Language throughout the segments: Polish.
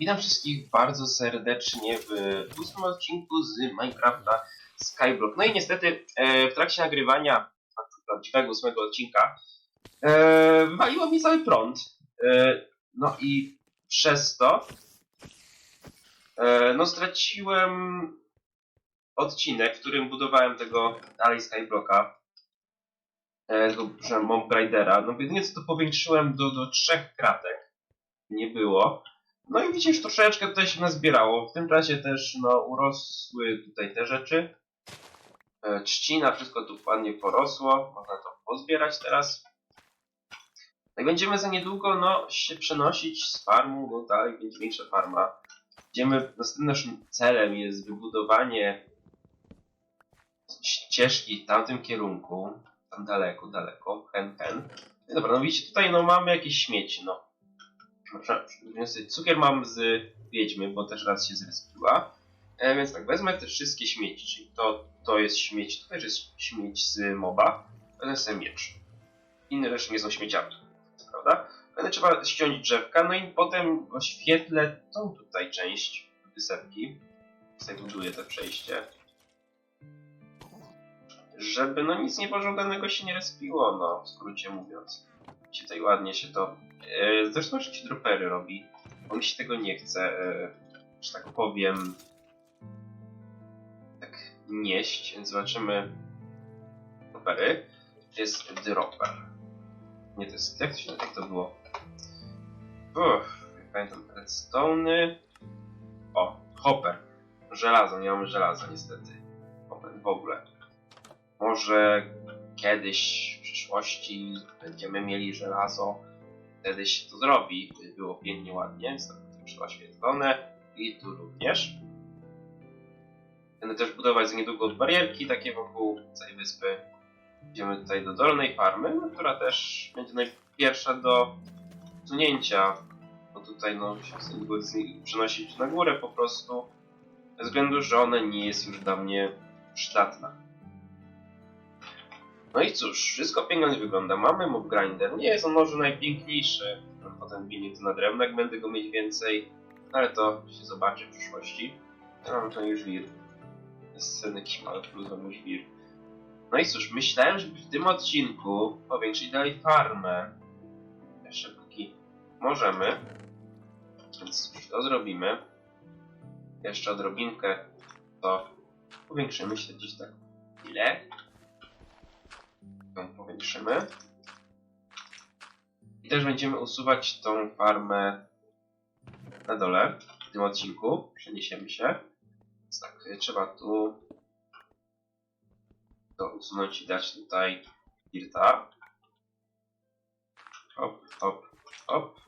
Witam wszystkich bardzo serdecznie w ósmym odcinku z Minecrafta Skyblock. No i niestety e, w trakcie nagrywania prawdziwego ósmego odcinka e, wywaliło mi cały prąd. E, no i przez to e, no straciłem odcinek, w którym budowałem tego dalej Skyblocka. E, tego Mob Gridera. No więc to powiększyłem do, do trzech kratek. Nie było. No i widzisz, troszeczkę tutaj się nazbierało. W tym czasie też no, urosły tutaj te rzeczy. E, trzcina, wszystko tu ładnie porosło. Można to pozbierać teraz. I będziemy za niedługo no, się przenosić z farmu, bo dalej będzie większa farma. Będziemy, następnym naszym celem jest wybudowanie ścieżki w tamtym kierunku. Tam daleko, daleko. Hen, hen. No dobra, no widzicie, tutaj no, mamy jakieś śmieci, no. Cukier mam z wiedźmy, bo też raz się zrespiła. E, więc tak, wezmę te wszystkie śmieci, czyli to, to jest śmieć, to też jest śmieć z moba. Wezmę sobie miecz. Inne rzeczy nie są śmieciami, prawda? Będę trzeba ściąć drzewka, no i potem oświetlę tą tutaj część wysepki. Buduję to przejście. Żeby no nic niepożądanego się nie respiło, no w skrócie mówiąc. Się tutaj ładnie się to E, Zresztą ci dropery robi, mi się tego nie chce, e, że tak powiem, tak nieść, więc zobaczymy dropery. Jest dropper. Nie, to jest, jak to się jak to było? Uff, nie pamiętam, redstone. O, hopper. Żelazo, nie mamy żelaza niestety. Hopper w ogóle. Może kiedyś w przyszłości będziemy mieli żelazo wtedy się to zrobi. Było pięknie, ładnie, tak już oświetlone. I tu również. Będę też budować niedługo barierki takie wokół całej wyspy. Idziemy tutaj do dolnej farmy, która też będzie najpierwsza do usunięcia. Bo tutaj no, się przenosić na górę po prostu. Ze względu, że ona nie jest już dla mnie przydatna. No i cóż, wszystko pięknie wygląda. Mamy mob grinder. Nie jest on może najpiękniejszy. Potem to na drewno, jak będę go mieć więcej. Ale to się zobaczy w przyszłości. Ja mam żwir. Jest ten jakiś mały plus mam żwir. No i cóż, myślałem, żeby w tym odcinku powiększyć dalej farmę. Jeszcze póki możemy. Więc to zrobimy. Jeszcze odrobinkę to powiększymy się gdzieś tak. Ile? Powiększymy. I też będziemy usuwać tą farmę na dole w tym odcinku. Przeniesiemy się. Więc tak, trzeba tu to usunąć i dać tutaj dirta. Hop, hop, hop.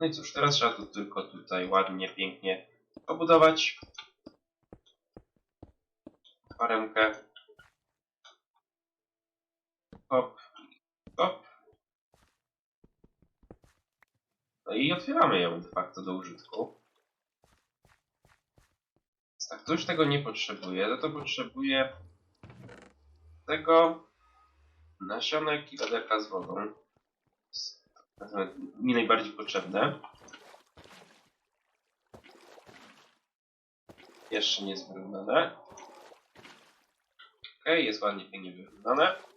No i cóż, teraz trzeba to tylko tutaj ładnie, pięknie obudować. Faremkę. Hop, hop. No i otwieramy ją de facto do użytku. Tak, ktoś tego nie potrzebuje, no to potrzebuje tego nasionek i wiaderka z wodą. Jest mi najbardziej potrzebne. Jeszcze nie jest wyrównane. Ok, jest ładnie, pięknie wyrównane.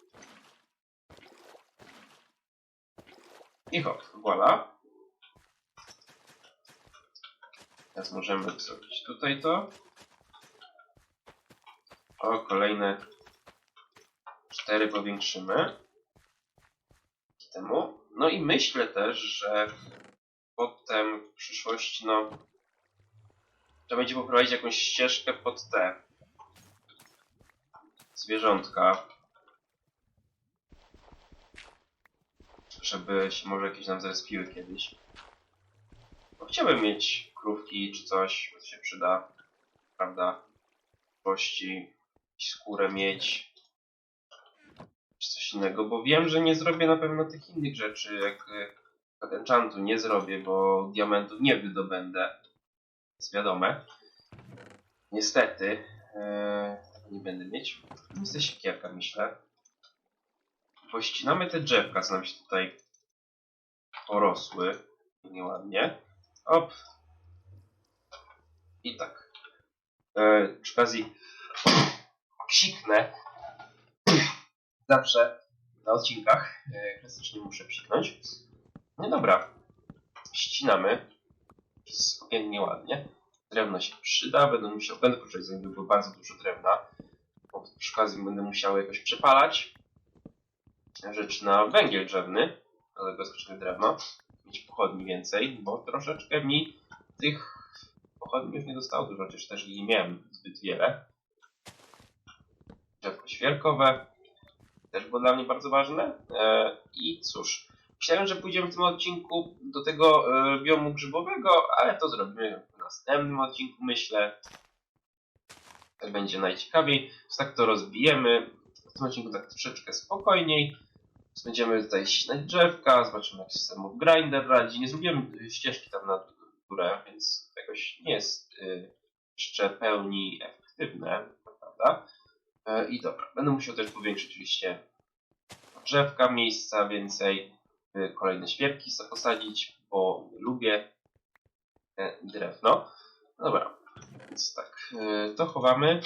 I hop, voila. Teraz możemy zrobić tutaj to. O, kolejne cztery powiększymy. Temu. No i myślę też, że potem w przyszłości, no, trzeba będzie poprowadzić jakąś ścieżkę pod te zwierzątka. Żeby się może jakieś nam zrespiły kiedyś. Bo chciałbym mieć krówki czy coś, co się przyda, prawda? Kości, skórę mieć, czy coś innego, bo wiem, że nie zrobię na pewno tych innych rzeczy, jak enchantu nie zrobię, bo diamentów nie wydobędę. Jest wiadome. Niestety, ee, nie będę mieć. Jest siekierka, myślę pościnamy te drzewka, co nam się tutaj porosły nieładnie. Op. E, przy okazji psiknę. Zawsze na odcinkach e, klasycznie muszę psiknąć. No dobra. Ścinamy. Jest okiennie ładnie. Drewno się przyda. Będę musiał, będę zanim było bardzo dużo drewna. Bo przy okazji będę musiał jakoś przepalać rzecz na węgiel drzewny, ale bezpieczne drewno, mieć pochodni więcej, bo troszeczkę mi tych pochodni już nie zostało dużo, chociaż też nie miałem zbyt wiele. Drzewko świerkowe też było dla mnie bardzo ważne. E, I cóż, myślałem, że pójdziemy w tym odcinku do tego e, biomu grzybowego, ale to zrobimy w następnym odcinku, myślę. Tak będzie najciekawiej. Więc tak to rozbijemy. W tym odcinku tak troszeczkę spokojniej. Będziemy tutaj ścinać drzewka, zobaczymy jak się samoch grinder radzi. Nie zrobiłem y, ścieżki tam na górę, więc jakoś nie jest y, jeszcze pełni efektywne, prawda? E, I dobra, będę musiał też powiększyć oczywiście drzewka, miejsca więcej, y, kolejne świerki posadzić, bo lubię e, drewno. Dobra, więc tak, y, to chowamy.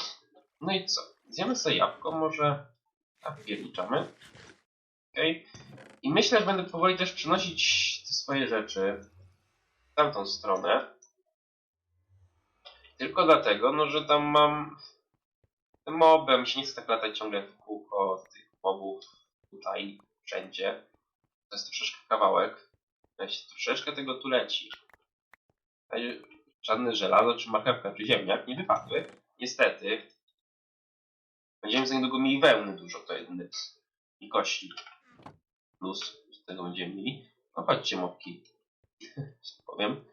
No i co? Zjemy sobie jabłko, może a Okej. I myślę, że będę powoli też przenosić te swoje rzeczy w tamtą stronę. Tylko dlatego, no, że tam mam te moby, mi się nie chce tak latać ciągle w kółko tych mobów tutaj, wszędzie. To jest troszeczkę kawałek. Weź, troszeczkę tego tu leci. Żadne żelazo, czy marchewka, czy ziemniak nie wypadły. Niestety. Będziemy za niedługo mieli wełny dużo, to jedyny. I kości plus z tego będziemy mieli. No chodźcie mopki, tak powiem.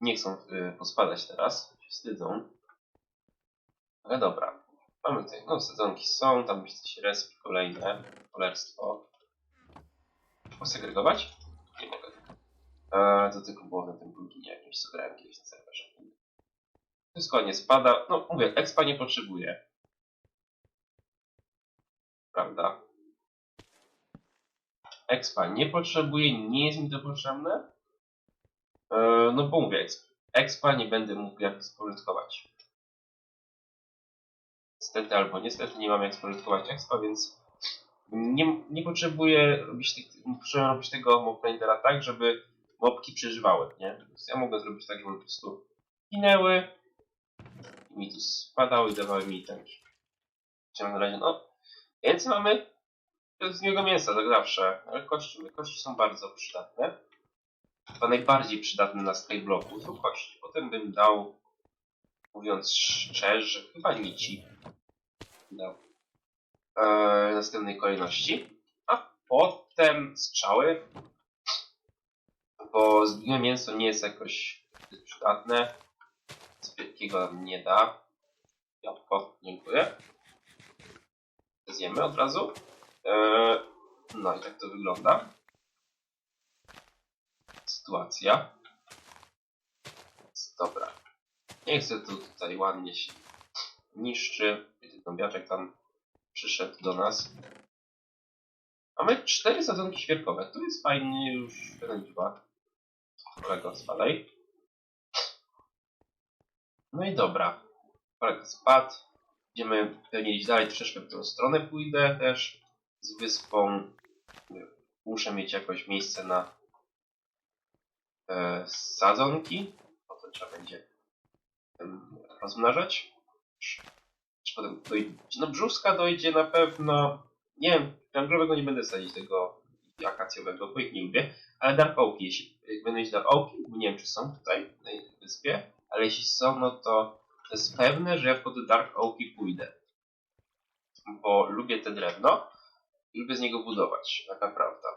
Nie chcą y, pospadać teraz, się wstydzą. Ale dobra, mamy tutaj, no sadzonki są, tam się respi kolejne, polerstwo. Posegregować? Nie mogę. Eee, to tylko było na tym pluginie jakimś, co grałem kiedyś na serwerze. Wszystko nie spada, no mówię, expa nie potrzebuje. Prawda? Expa nie potrzebuję, nie jest mi to potrzebne. E, no bo mówię, exp, expa nie będę mógł jak spożytkować. Niestety albo niestety nie mam jak spożytkować expa, więc nie, nie potrzebuję robić, potrzebuję robić tego mobblendera tak, żeby mobki przeżywały, nie? Więc ja mogę zrobić tak, żeby po prostu ginęły i mi tu spadały i dawały mi ten. Chciałem na razie, no, więcej mamy z niego mięsa, tak zawsze. Ale kości, kości są bardzo przydatne. Chyba najbardziej przydatne na skyblocku są kości. Potem bym dał, mówiąc szczerze, chyba nici. Dał. Eee, w następnej kolejności. A potem strzały. Bo zgniłe mięso nie jest jakoś przydatne. Z wielkiego nam nie da. Jabłko, dziękuję. Zjemy od razu. Eee, no i tak to wygląda. Sytuacja. Dobra. Nie chcę tu tutaj ładnie się niszczy. Ten dąbiaczek tam przyszedł do nas. Mamy cztery sadzonki świerkowe. Tu jest fajnie już liczba. Kolego, spadaj. No i dobra. Kolega spadł. Będziemy pewnie iść dalej, troszeczkę w tę stronę pójdę też z wyspą. Muszę mieć jakoś miejsce na e, sadzonki. Potem trzeba będzie rozmnażać. Czy potem no brzuska dojdzie na pewno. Nie wiem, węglowego nie będę sadzić tego akacjowego, bo ich nie lubię. Ale dark oaki, jeśli jak będę mieć dark oaki, bo nie wiem czy są tutaj na wyspie, ale jeśli są, no to to jest pewne, że ja pod dark oaki pójdę. Bo lubię te drewno lubię z niego budować, taka prawda.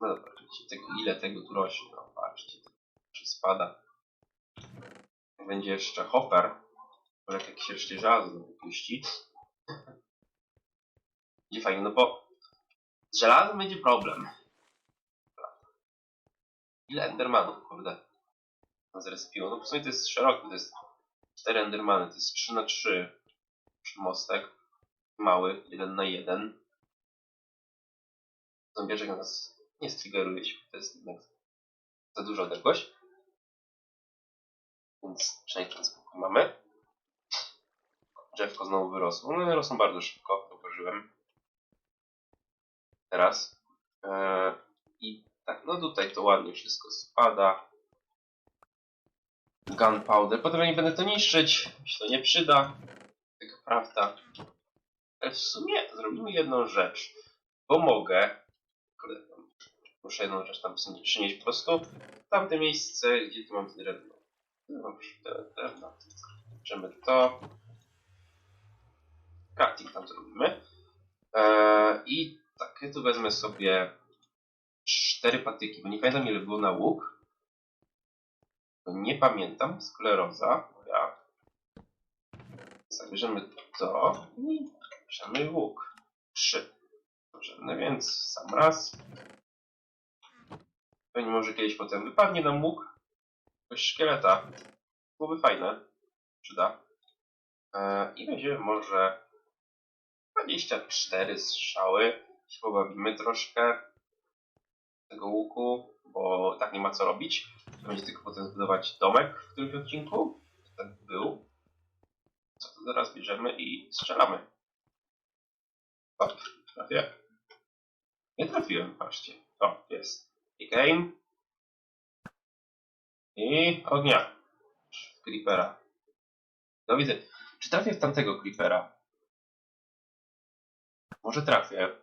No dobra, tego, ile tego tu rośnie, no patrzcie, czy spada. Będzie jeszcze hopper, może jak jakieś jeszcze żelazo wypuści. Będzie fajnie, no bo z żelazem będzie problem. Ile endermanów, kurde, zrespiło? No w sumie to jest szeroki, to jest 4 endermany, to jest 3 na 3 mostek, mały, 1 na 1 Zombiaczek nas nie striggeruje to jest jednak za duża odległość. Więc przynajmniej ten spokój mamy. drzewko znowu wyrosło. One rosną bardzo szybko, zauważyłem. Teraz. E, I tak, no tutaj to ładnie wszystko spada. Gunpowder. Potem nie będę to niszczyć, mi się to nie przyda. Taka prawda. Ale w sumie zrobimy jedną rzecz. Bo mogę. Muszę jedną rzecz tam przynieść po prostu. W tamte miejsce, gdzie tu mam drewno. Dobrze, drewno. Bierzemy to. Crafting tam zrobimy. Eee, I tak, ja tu wezmę sobie cztery patyki, bo nie pamiętam ile było na łuk. Nie pamiętam, skleroza, moja. Zabierzemy to i bierzemy łuk. Trzy. No więc sam raz. Pewnie może kiedyś potem wypadnie nam łuk. Jakoś szkieleta. Byłoby fajne. Przyda. E, I weźmiemy może 24 strzały. Się pobawimy troszkę tego łuku, bo tak nie ma co robić. Będzie tylko potem zbudować domek w którymś odcinku. Tak był. Co to zaraz bierzemy i strzelamy. O, trafię. Nie trafiłem, patrzcie. Game. I ognia. Creepera. No widzę. Czy trafię w tamtego creepera? Może trafię.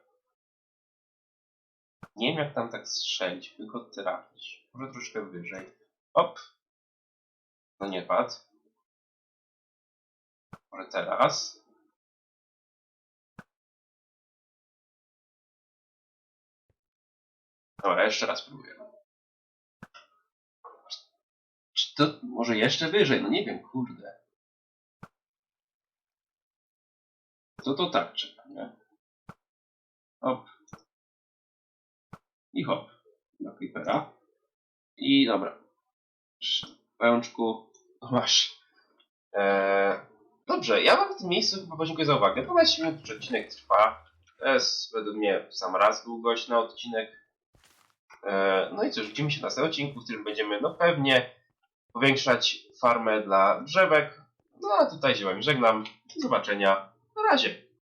Nie wiem jak tam tak strzelić, tylko trafić. Może troszkę wyżej. Op. No nie padł. Może teraz. Dobra, jeszcze raz próbuję. Czy to może jeszcze wyżej? No nie wiem, kurde. To to tak czeka, nie? Hop. I hop. Do creepera. I dobra. No masz. Eee, dobrze, ja wam w tym miejscu chyba podziękuję za uwagę. 12 minut odcinek trwa. To jest według mnie sam raz długość na odcinek. Eee, no i cóż, widzimy się na następnym odcinku, w którym będziemy no pewnie powiększać farmę dla drzewek. No a tutaj się wam żegnam. Do zobaczenia. Na razie.